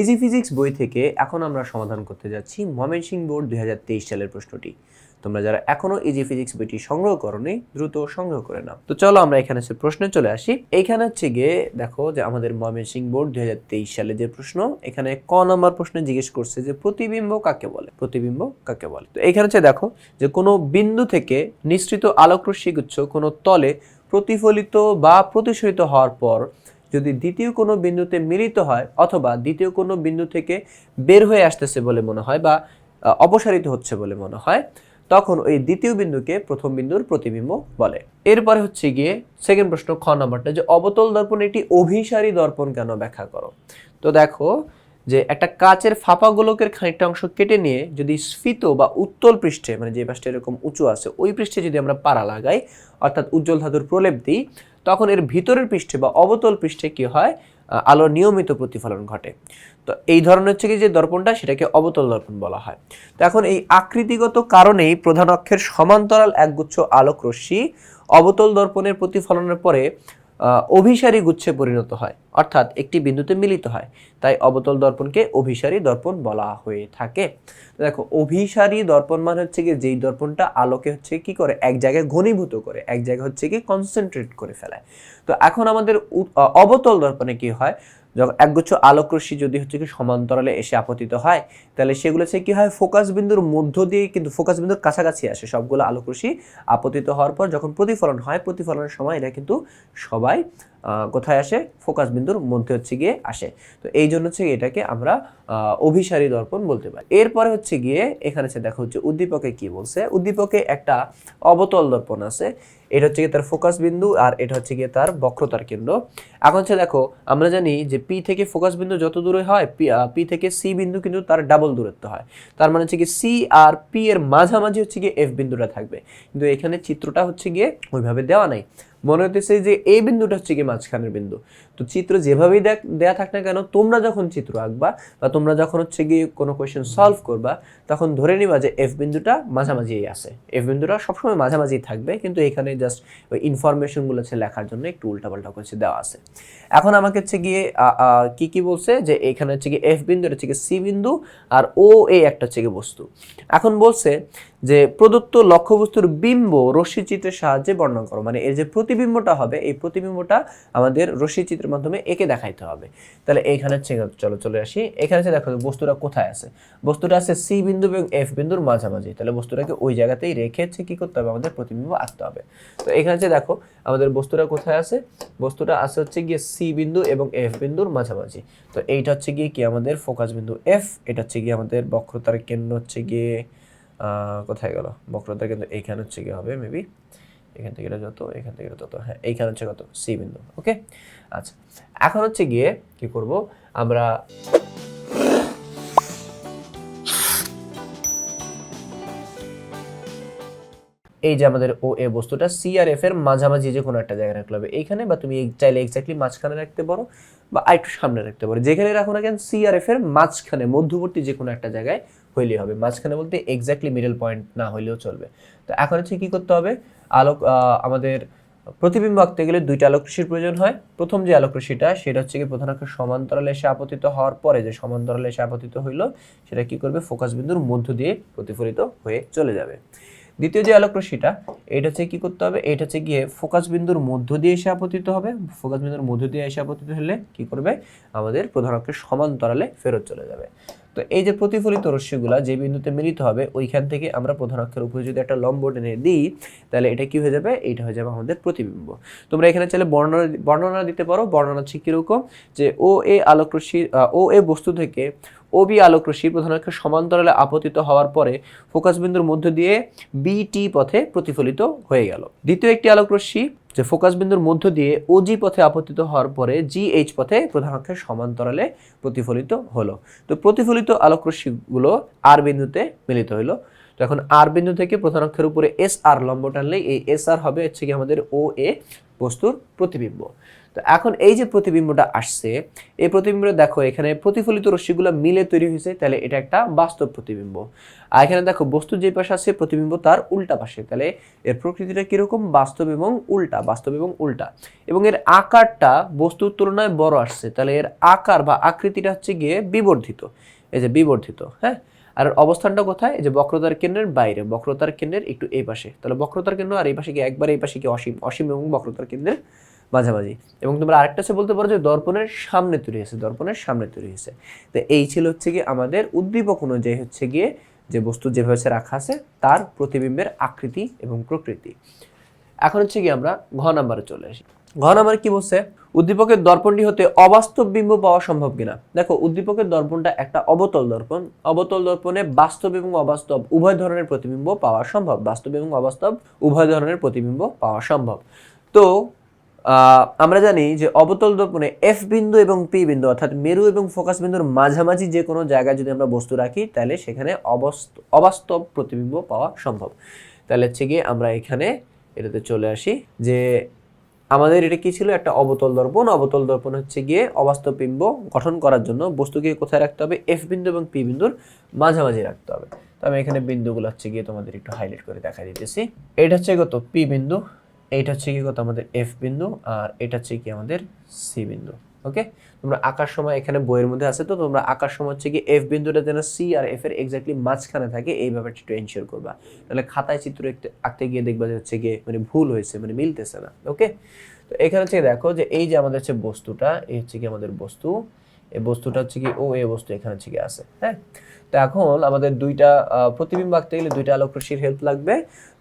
Easy physics বই থেকে এখন আমরা সমাধান করতে যাচ্ছি ময়মনসিংহ বোর্ড দুই সালের প্রশ্নটি। তোমরা যারা এখনও ইজি ফিজিক্স বইটি সংগ্রহ করনি, দ্রুত সংগ্রহ করে নাও। তো চলো আমরা এখানে হচ্ছে প্রশ্নে চলে আসি। এইখানে হচ্ছে গিয়ে দেখো যে আমাদের ময়মনসিংহ বোর্ড দুই সালে যে প্রশ্ন, এখানে ক নম্বর প্রশ্নে জিজ্ঞেস করছে যে প্রতিবিম্ব কাকে বলে? প্রতিবিম্ব কাকে বলে? তো এখানে হচ্ছে দেখো যে কোনো বিন্দু থেকে নিঃসৃত আলোকরশ্মি গুচ্ছ কোনো তলে প্রতিফলিত বা প্রতিসরিত হওয়ার পর যদি দ্বিতীয় কোনো বিন্দুতে মিলিত হয় অথবা দ্বিতীয় কোনো বিন্দু থেকে বের হয়ে আসতেছে বলে মনে হয় বা অপসারিত হচ্ছে বলে মনে হয়, তখন ওই দ্বিতীয় বিন্দুকে প্রথম বিন্দুর প্রতিবিম্ব বলে। এরপরে হচ্ছে গিয়ে সেকেন্ড প্রশ্ন খ নম্বরটা যে অবতল দর্পণ একটি অভিসারী দর্পণ কেন ব্যাখ্যা করো? তো দেখো যে একটা কাচের ফাঁপা গোলকের খানিকটা অংশ কেটে নিয়ে যদি স্ফীত বা উত্তল পৃষ্ঠে মানে যে পাশটা এরকম উঁচু আছে, ওই পৃষ্ঠে যদি আমরা পাড়া লাগাই, অর্থাৎ উজ্জ্বল ধাতুর প্রলেপ দিই, তখন এর ভিতরের পৃষ্ঠে বা অবতল পৃষ্ঠে কি হয়? আলোর নিয়মিত প্রতিফলন ঘটে। তো এই ধরনের হচ্ছে কি যে দর্পণটা, সেটাকে অবতল দর্পণ বলা হয়। তো এখন এই আকৃতিগত কারণেই প্রধান অক্ষের সমান্তরাল একগুচ্ছ আলোক রশ্মি অবতল দর্পণের প্রতিফলনের পরে অভিসারী গুচ্ছে পরিণত হয়। অর্থাৎ একটি বিন্দুতে মিলিত হয়। তাই অবতল দর্পণকে অভিসারী দর্পণ বলা হয়ে থাকে। দেখো, অভিসারী দর্পণ মানে হচ্ছে কি যেই দর্পণটা আলোকে হচ্ছে কি করে? এক জায়গায় ঘনীভূত করে, এক জায়গায় হচ্ছে কি কনসেন্ট্রেট করে ফেলায় তো এখন আমাদের অবতল দর্পণে কি হয়? যখন একগুচ্ছ আলোক যদি হচ্ছে কি সমান্তরালে এসে আপতিত হয়, তাহলে সেগুলো হচ্ছে কি হয়? ফোকাস বিন্দুর মধ্য দিয়ে কিন্তু ফোকাস বিন্দুর কাছাকাছি আসে। সবগুলো আলোক আপতিত হওয়ার পর যখন প্রতিফলন হয়, প্রতিফলনের সময় এটা কিন্তু সবাই কোথায় আসে? ফোকাস বিন্দুর মধ্যে হচ্ছে গিয়ে আসে। তো এই জন্য হচ্ছে এটাকে আমরা অভিসারী দর্পণ বলতে পারি। এরপরে হচ্ছে গিয়ে এখানে সে দেখো হচ্ছে উদ্দীপকে কি বলছে? উদ্দীপকে একটা অবতল দর্পণ আছে। এটা হচ্ছে গিয়ে তার ফোকাস বিন্দু আর এটা হচ্ছে গিয়ে তার বক্রতার কেন্দ্র। এখন হচ্ছে দেখো, আমরা জানি যে পি থেকে ফোকাস বিন্দু যত দূরে হয়, পি থেকে সি বিন্দু কিন্তু তার ডাবল দূরত্ব হয়। তার মানে হচ্ছে কি সি আর পি এর মাঝামাঝি হচ্ছে গিয়ে এফ বিন্দুটা থাকবে। কিন্তু এখানে চিত্রটা হচ্ছে গিয়ে ওইভাবে দেওয়া নাই। মনে হতেছে যে এই বিন্দুটা হচ্ছে কি মাঝখানের বিন্দু। তো চিত্র যেভাবেই দেখ, দেয়া থাক না কেন, তোমরা যখন চিত্র আঁকবা বা তোমরা যখন হচ্ছে গিয়ে কোনো কোয়েশ্চেন সলভ করবা, তখন ধরে নিবা যে এফ বিন্দুটা মাঝামাঝি আছে। এফ বিন্দুটা সবসময় মাঝামাঝি থাকবে, কিন্তু এখানে জাস্ট ওই ইনফরমেশনগুলো হচ্ছে লেখার জন্য একটু উল্টাপাল্টা করছে দেওয়া আছে। এখন আমাকে হচ্ছে গিয়ে কি কি বলছে যে এখানে হচ্ছে গিয়ে এফ বিন্দু, এটা হচ্ছে গিয়ে সি বিন্দু আর ও এ একটা হচ্ছে গিয়ে বস্তু। এখন বলছে যে প্রদত্ত লক্ষ্যবস্তুর বিম্ব রশ্মি চিত্রের সাহায্যে বর্ণনা করো। মানে এর যে প্রতিবিম্বটা হবে, এই প্রতিবিম্বটা আমাদের রশ্মি চিত্রের মাধ্যমে একে দেখাইতে হবে। তাহলে এইখানে হচ্ছে চলো, চলে আসি। এখানে হচ্ছে দেখো বস্তুটা কোথায় আছে? বস্তুটা আছে সি বিন্দু এবং এফ বিন্দুর মাঝামাঝি। তাহলে বস্তুটাকে ওই জায়গাতেই রেখে হচ্ছে কি করতে হবে? আমাদের প্রতিবিম্ব আঁকতে হবে। তো এখানে হচ্ছে দেখো, আমাদের বস্তুটা কোথায় আছে? বস্তুটা আছে হচ্ছে গিয়ে সি বিন্দু এবং এফ বিন্দুর মাঝামাঝি। তো এইটা হচ্ছে গিয়ে কি আমাদের ফোকাস বিন্দু এফ? এটা হচ্ছে গিয়ে আমাদের বক্রতার কেন্দ্র হচ্ছে গিয়ে কোথায় গেল? বক্রতার কেন্দ্র এইখানে হচ্ছে গিয়ে হবে মেবি এখান থেকে এটা যত, এখান থেকে এটা তত। হ্যাঁ এইখানে হচ্ছে কত? সি বিন্দু ওকে আচ্ছা এখন হচ্ছে গিয়ে কি করব? আমরা এই যে আমাদের ও এ বস্তুটা সি আর এফ এর মাঝামাঝি যে কোনো একটা জায়গায় রাখতে হবে। এইখানে বা তুমি চাইলে এক্স্যাক্টলি মাঝখানে রাখতে পারো বা আরেকটু সামনে রাখতে পারো। যেখানে রাখো না কেন সি আর এফ এর মাঝখানে, মধ্যবর্তী যে কোনো একটা জায়গায় হইলেই হবে। মাঝখানে বলতে এক্স্যাক্টলি মিডল পয়েন্ট না হইলেও চলবে। তো এখন হচ্ছে কি করতে হবে? আলোক আমাদের প্রতিবিম্ব আঁকতে গেলে দুইটা আলোক রশ্মির প্রয়োজন হয়। প্রথম যে আলোক রশ্মিটা সেটা হচ্ছে কি প্রধান অক্ষের সমান্তরালে এসে আপতিত হওয়ার পরে যে সমান্তরালে এসে আপতিত হইল, সেটা কি করবে? ফোকাস বিন্দুর মধ্য দিয়ে প্রতিফলিত হয়ে চলে যাবে। দ্বিতীয় যে আলোক রশ্মিটা এটা হচ্ছে কি করতে হবে? এটা হচ্ছে গিয়ে ফোকাস বিন্দুর মধ্য দিয়ে এসে আপতিত হবে। ফোকাস বিন্দুর মধ্য দিয়ে এসে আপতিত হলে কি করবে? আমাদের প্রধান অক্ষের সমান্তরালে ফেরত চলে যাবে। তো এই যে প্রতিফলিত রশ্মিগুলা যে বিন্দুতে মিলিত হবে, ওইখান থেকে আমরা প্রধান অক্ষের উপরে যদি একটা লম্ব টেনে দিই, তাহলে এটা কি হয়ে যাবে? এটা হয়ে যাবে আমাদের প্রতিবিম্ব। তোমরা এখানে চাইলে বর্ণনা বর্ণনা দিতে পারো। বর্ণনা হচ্ছে কীরকম? যে ও এ আলোক রশ্মি ও এ বস্তু থেকে ও বি আলোক রশ্মি প্রধান অক্ষের সমান্তরালে আপতিত হওয়ার পরে ফোকাস বিন্দুর মধ্য দিয়ে বিটি পথে প্রতিফলিত হয়ে গেল। দ্বিতীয় একটি আলোক রশ্মি যে ফোকাস বিন্দুর মধ্য দিয়ে ও জি পথে আপতিত হওয়ার পরে জি এইচ পথে প্রধান অক্ষের সমান্তরালে প্রতিফলিত হলো। তো প্রতিফলিত আলোক রশ্মিগুলো আর বিন্দুতে মিলিত হলো তো এখন আর বিন্দু থেকে প্রধান অক্ষের উপরে এস আর লম্ব টানলে এই এস আর হবে হচ্ছে কি আমাদের ও এ বস্তুর প্রতিবিম্ব। তো এখন এই যে প্রতিবিম্বটা আসছে, এই প্রতিবিম্বটা দেখো, এখানে প্রতিফলিত রশ্মিগুলো মিলে তৈরি হয়েছে, তাহলে এটা একটা বাস্তব প্রতিবিম্ব। আর এখানে দেখো, বস্তু যে পাশে আছে, প্রতিবিম্ব তার উল্টা পাশে, তাহলে এর প্রকৃতিটা কীরকম? বাস্তব এবং উল্টা, বাস্তব এবং উল্টা। এবং এর আকারটা বস্তুর তুলনায় বড় আসছে, তাহলে এর আকার বা আকৃতিটা হচ্ছে গিয়ে বিবর্ধিত, এই যে বিবর্ধিত হ্যাঁ? আর অবস্থানটা কোথায়? যে বক্রতার কেন্দ্রের বাইরে, বক্রতার কেন্দ্রের একটু এই পাশে, তাহলে বক্রতার কেন্দ্র আর এই পাশে কি একবার এই পাশে কি অসীম অসীম এবং বক্রতার কেন্দ্রের মাঝামাঝি এবং তোমরা আরেকটা হচ্ছে বলতে পারো যে দর্পণের সামনে তৈরি হয়েছে, দর্পণের সামনে তৈরি হয়েছে। তো এই ছিল হচ্ছে গিয়ে আমাদের উদ্দীপক অনুযায়ী হচ্ছে গিয়ে যে বস্তু যেভাবে হচ্ছে রাখা আছে, তার প্রতিবিম্বের আকৃতি এবং প্রকৃতি। এখন হচ্ছে কি আমরা ঘ নাম্বারে চলে আসি। ঘ নাম্বার কি বলছে? উদ্দীপকের দর্পণটি হতে অবাস্তব বিম্ব পাওয়া সম্ভব কিনা? দেখো, উদ্দীপকের দর্পণটা একটা অবতল দর্পণ। অবতল দর্পণে বাস্তব এবং অবাস্তব উভয় ধরনের প্রতিবিম্ব পাওয়া সম্ভব। বাস্তব এবং অবাস্তব উভয় ধরনের প্রতিবিম্ব পাওয়া সম্ভব। তো আমরা জানি যে অবতল দর্পণে এফ বিন্দু এবং পি বিন্দু, অর্থাৎ মেরু এবং ফোকাস বিন্দুর মাঝামাঝি যে কোনো জায়গায় যদি আমরা বস্তু রাখি, তাহলে সেখানে অবস্ত অবাস্তব প্রতিবিম্ব পাওয়া সম্ভব। তাহলে হচ্ছে গিয়ে আমরা এখানে এটাতে চলে আসি যে আমাদের এটা কি ছিল? একটা অবতল দর্পণ। অবতল দর্পণ হচ্ছে গিয়ে অবাস্তব বিম্ব গঠন করার জন্য বস্তুকে কোথায় রাখতে হবে? এফ বিন্দু এবং পি বিন্দুর মাঝামাঝি রাখতে হবে। তো আমি এখানে বিন্দুগুলো হচ্ছে গিয়ে তোমাদের একটু হাইলাইট করে দেখা দিতেছি। এটা হচ্ছে কত পি বিন্দু। এইটা হচ্ছে কি কত? আমাদের এফ বিন্দু আর এটা হচ্ছে কি আমাদের সি বিন্দু ওকে তোমরা আঁকার সময় এখানে বইয়ের মধ্যে আছে তো, তোমরা আঁকার সময় হচ্ছে কি এফ বিন্দুটা যেন সি আর এফ এর এক্স্যাক্টলি মাঝখানে থাকে, এই ব্যাপারটা একটু এনশিওর করবা। তাহলে খাতায় চিত্র আঁকতে গিয়ে দেখবা যে হচ্ছে গিয়ে মানে ভুল হয়েছে মানে মিলতেছে না ওকে তো এখানে হচ্ছে দেখো যে এই যে আমাদের হচ্ছে বস্তুটা, এই হচ্ছে কি আমাদের বস্তু, এই বস্তুটা হচ্ছে কি, ও এ বস্তু এখানে হচ্ছে কি আছে হ্যাঁ? তো এখন আমাদের দুইটা প্রতিবিম্ব আঁকতে গেলে দুইটা আলোক হেল্প লাগবে।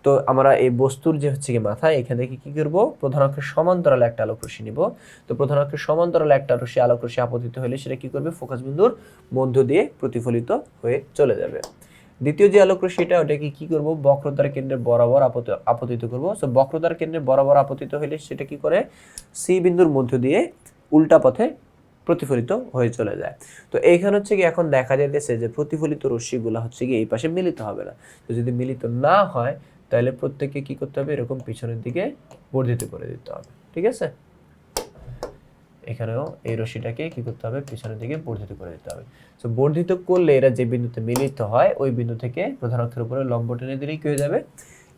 তো আমরা এই বস্তুর যে হচ্ছে কি মাথা এখান থেকে কি করব? প্রধান অক্ষের সমান্তরালে একটা আলোক রশ্মি নিব। তো প্রধান অক্ষের সমান্তরালে একটা রশ্মি আলোক রশ্মি আপতিত হলে সেটা কি করবে? ফোকাস বিন্দুর মধ্য দিয়ে প্রতিফলিত হয়ে চলে যাবে। দ্বিতীয় যে আলোক রশ্মিটা ওটাকে কি করব? বক্রতার কেন্দ্রের বরাবর আপত- আপতিত করব। সো বক্রতার কেন্দ্রের বরাবর আপতিত হলে সেটা কি করে? সি বিন্দুর মধ্য দিয়ে উল্টা পথে প্রতিফলিত হয়ে চলে যায়। তো এইখানে হচ্ছে কি এখন দেখা যাইতেছে যে প্রতিফলিত রশ্মিগুলো হচ্ছে কি এই পাশে মিলিত হবে না। তো যদি মিলিত না হয়, তাহলে প্রত্যেককে কি করতে হবে? এরকম পিছনের দিকে বর্ধিত করে দিতে হবে। ঠিক আছে? এখানেও এই রশ্মিটাকে কি করতে হবে? পিছনের দিকে বর্ধিত করে দিতে হবে। তো বর্ধিত করলে এরা যে বিন্দুতে মিলিত হয়, ওই বিন্দু থেকে প্রধান অক্ষের উপরে লম্ব টেনে দিলেই কি হয়ে যাবে?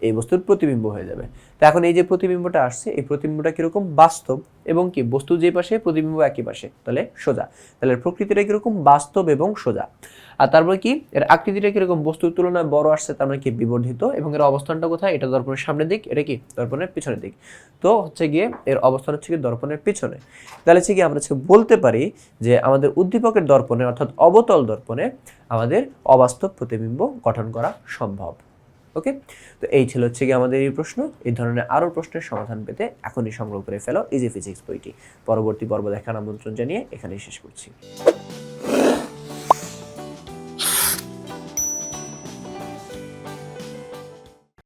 এই বস্তুর প্রতিবিম্ব হয়ে যাবে। তো এখন এই যে প্রতিবিম্বটা আসছে, এই প্রতিবিম্বটা কীরকম? বাস্তব এবং কি? বস্তু যে পাশে, প্রতিবিম্ব একই পাশে। তাহলে সোজা। তাহলে প্রকৃতিটা কীরকম? বাস্তব এবং সোজা। আর তারপরে কি? এর আকৃতিটা কীরকম? বস্তুর তুলনায় বড় আসছে, তার মানে কি? বিবর্ধিত। এবং এর অবস্থানটা কোথায়? এটা দর্পণের সামনের দিক, এটা কি? দর্পণের পিছনের দিক। তো হচ্ছে গিয়ে এর অবস্থান হচ্ছে কি দর্পণের পিছনে। তাহলে হচ্ছে কি আমরা বলতে পারি যে আমাদের উদ্দীপকের দর্পণে, অর্থাৎ অবতল দর্পণে আমাদের অবাস্তব প্রতিবিম্ব গঠন করা সম্ভব। ওকে তো এই ছিল হচ্ছে গিয়ে আমাদের এই প্রশ্ন। এই ধরনের আরও প্রশ্নের সমাধান পেতে এখনই সংগ্রহ করে ফেলো ইজি ফিজিক্স বইটি। পরবর্তী পর্ব দেখার আমন্ত্রণ জানিয়ে এখানেই শেষ করছি।